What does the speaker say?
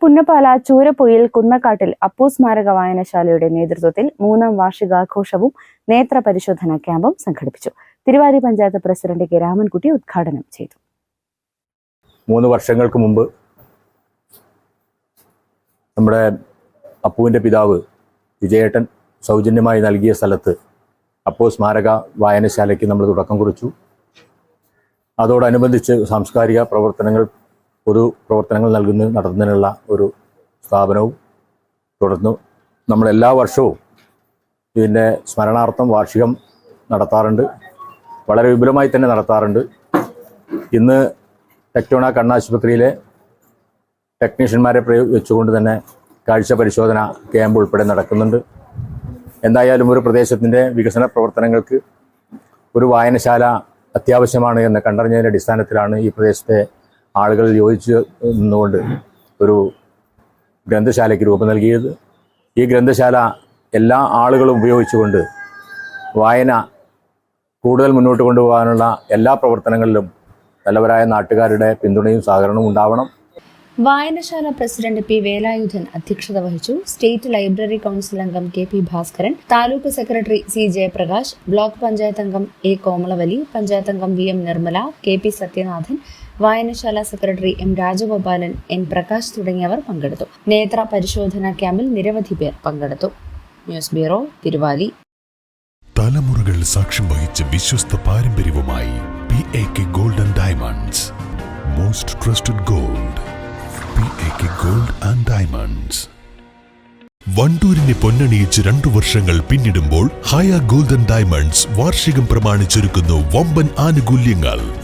പുന്നപ്പാല ചൂരപ്പൊയിൽ കുന്നക്കാട്ടിൽ അപ്പു സ്മാരക വായനശാലയുടെ നേതൃത്വത്തിൽ മൂന്നാം വാർഷികാഘോഷവും നേത്ര പരിശോധനാ ക്യാമ്പും സംഘടിപ്പിച്ചു. തിരുവാരി പഞ്ചായത്ത് പ്രസിഡന്റ് കെ രാമൻകുട്ടി ഉദ്ഘാടനം ചെയ്തു. മൂന്ന് വർഷങ്ങൾക്ക് മുമ്പ് നമ്മുടെ അപ്പുവിന്റെ പിതാവ് വിജയേട്ടൻ സൗജന്യമായി നൽകിയ സ്ഥലത്ത് അപ്പോ സ്മാരക വായനശാലയ്ക്ക് നമ്മൾ തുടക്കം കുറിച്ചു. അതോടനുബന്ധിച്ച് സാംസ്കാരിക പ്രവർത്തനങ്ങൾ പൊതു പ്രവർത്തനങ്ങൾ നൽകുന്ന നടത്തുന്നതിനുള്ള ഒരു സ്ഥാപനവും തുടർന്നു. നമ്മൾ എല്ലാ വർഷവും ഇതിന്റെ സ്മരണാർത്ഥം വാർഷികം നടത്താറുണ്ട്. വളരെ വിപുലമായി തന്നെ നടത്താറുണ്ട്. ഇന്ന് ടെക്ടോണ കണ്ണാശുപത്രിയിലെ ടെക്നീഷ്യന്മാരെ വെച്ചുകൊണ്ട് തന്നെ കാഴ്ച പരിശോധന ക്യാമ്പ് ഉൾപ്പെടെ നടക്കുന്നുണ്ട്. എന്തായാലും ഒരു പ്രദേശത്തിന്റെ വികസന പ്രവർത്തനങ്ങൾക്ക് ഒരു വായനശാല അത്യാവശ്യമാണ് എന്ന് കണ്ടറിഞ്ഞതിന്റെ അടിസ്ഥാനത്തിലാണ് ഈ പ്രദേശത്തെ ആളുകൾ യോജിച്ച് നിന്നുകൊണ്ട് ഒരു ഗ്രന്ഥശാലയ്ക്ക് രൂപം നൽകിയത്. ഈ ഗ്രന്ഥശാല എല്ലാ ആളുകളും ഉപയോഗിച്ചുകൊണ്ട് വായന കൂടുതൽ മുന്നോട്ട് കൊണ്ടുപോകാനുള്ള എല്ലാ പ്രവർത്തനങ്ങളിലും നല്ലവരായ നാട്ടുകാരുടെ പിന്തുണയും സഹകരണവും ഉണ്ടാവണം. വായനശാല പ്രസിഡന്റ് പി വേലായുധൻ അധ്യക്ഷത വഹിച്ചു. സ്റ്റേറ്റ് ലൈബ്രറി കൗൺസിൽ അംഗം K P Bhaskaran taluk secretary C Jayaprakash block panchayat അംഗം എ കോമളവലി പഞ്ചായത്ത് അംഗം V M Nirmala K P Sathyanathan വായനശാല secretary M Rajagopalan N Prakash തുടങ്ങിയവർ പങ്കെടുത്തു. നേത്ര പരിശോധനാ ക്യാമ്പിൽ നിരവധി പേർ പങ്കെടുത്തു. News bureau Thiruvali. തലമുറകൾ സാക്ഷ്യം വഹിച്ച വിശ്വസ്ത പാരമ്പര്യവുമായി P A K golden diamonds most trusted gold P A K gold and diamonds വണ്ടൂരിനെ പൊന്നണിയിച്ച് രണ്ടു വർഷങ്ങൾ പിന്നിടുമ്പോൾ ഹയ ഗോൾഡൻ ഡയമണ്ട്സ് വാർഷികം പ്രമാണിച്ചൊരുക്കുന്നു വമ്പൻ ആനുകൂല്യങ്ങൾ.